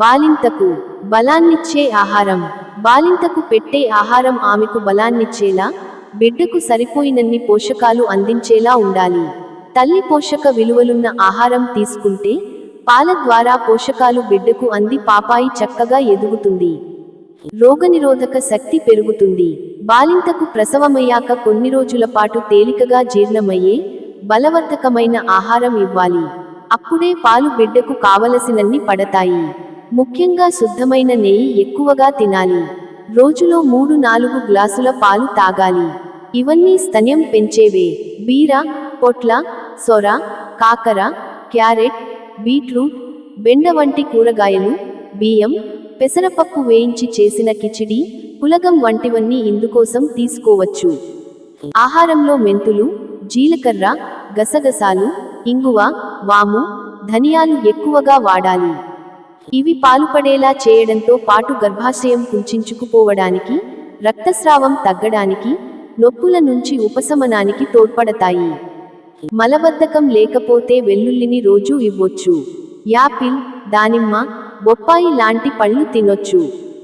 బాలింతకు బలాన్నిచ్చే ఆహారం. బాలింతకు పెట్టే ఆహారం ఆమెకు బలాన్నిచ్చేలా బిడ్డకు సరిపోయినన్ని పోషకాలు అందించేలా ఉండాలి. తల్లి పోషక విలువలున్న ఆహారం తీసుకుంటే పాల ద్వారా పోషకాలు బిడ్డకు అంది పాపాయి చక్కగా ఎదుగుతుంది. రోగనిరోధక శక్తి పెరుగుతుంది. బాలింతకు ప్రసవమయ్యాక కొన్ని రోజుల పాటు తేలికగా జీర్ణమయ్యే బలవర్ధకమైన ఆహారం ఇవ్వాలి. అప్పుడే పాలు బిడ్డకు కావలసినన్ని పడతాయి. ముఖ్యంగా శుద్ధమైన నెయ్యి ఎక్కువగా తినాలి. రోజులో మూడు నాలుగు గ్లాసుల పాలు తాగాలి. ఇవన్నీ స్తన్యం పెంచేవే. బీర పొట్ల సొర కాకర క్యారెట్ బీట్రూట్ బెండ వంటి కూరగాయలు బియ్యం పెసరపప్పు వేయించి చేసిన కిచిడి పులగం వంటివన్నీ ఇందుకోసం తీసుకోవచ్చు. ఆహారంలో మెంతులు జీలకర్ర గసగసాలు ఇంగువ వాము ధనియాలు ఎక్కువగా వాడాలి. ఇవి పాలుపడేలా చేయడంతో పాటు గర్భాశయం కుంచుకుపోవడానికి రక్తస్రావం తగ్గడానికి నొప్పుల నుంచి ఉపశమనానికి తోడ్పడతాయి. మలబద్ధకం లేకపోతే వెల్లుల్లిని రోజూ ఇవ్వొచ్చు. యాపిల్ దానిమ్మ బొప్పాయి లాంటి పళ్ళు తినొచ్చు.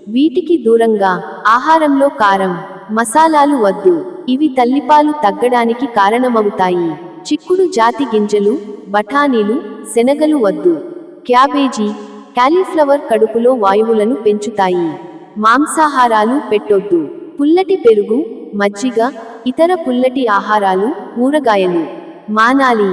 వీటికి దూరంగా ఆహారంలో కారం మసాలాలు వద్దు. ఇవి తల్లిపాలు తగ్గడానికి కారణమవుతాయి. చిక్కుడు జాతి గింజలు బఠానీలు శనగలు వద్దు. క్యాబేజీ క్యాలీఫ్లవర్ కడుపులో వాయువులను పెంచుతాయి. మాంసాహారాలు పెట్టొద్దు. పుల్లటి పెరుగు మజ్జిగ ఇతర పుల్లటి ఆహారాలు ఊరగాయలు మానాలి.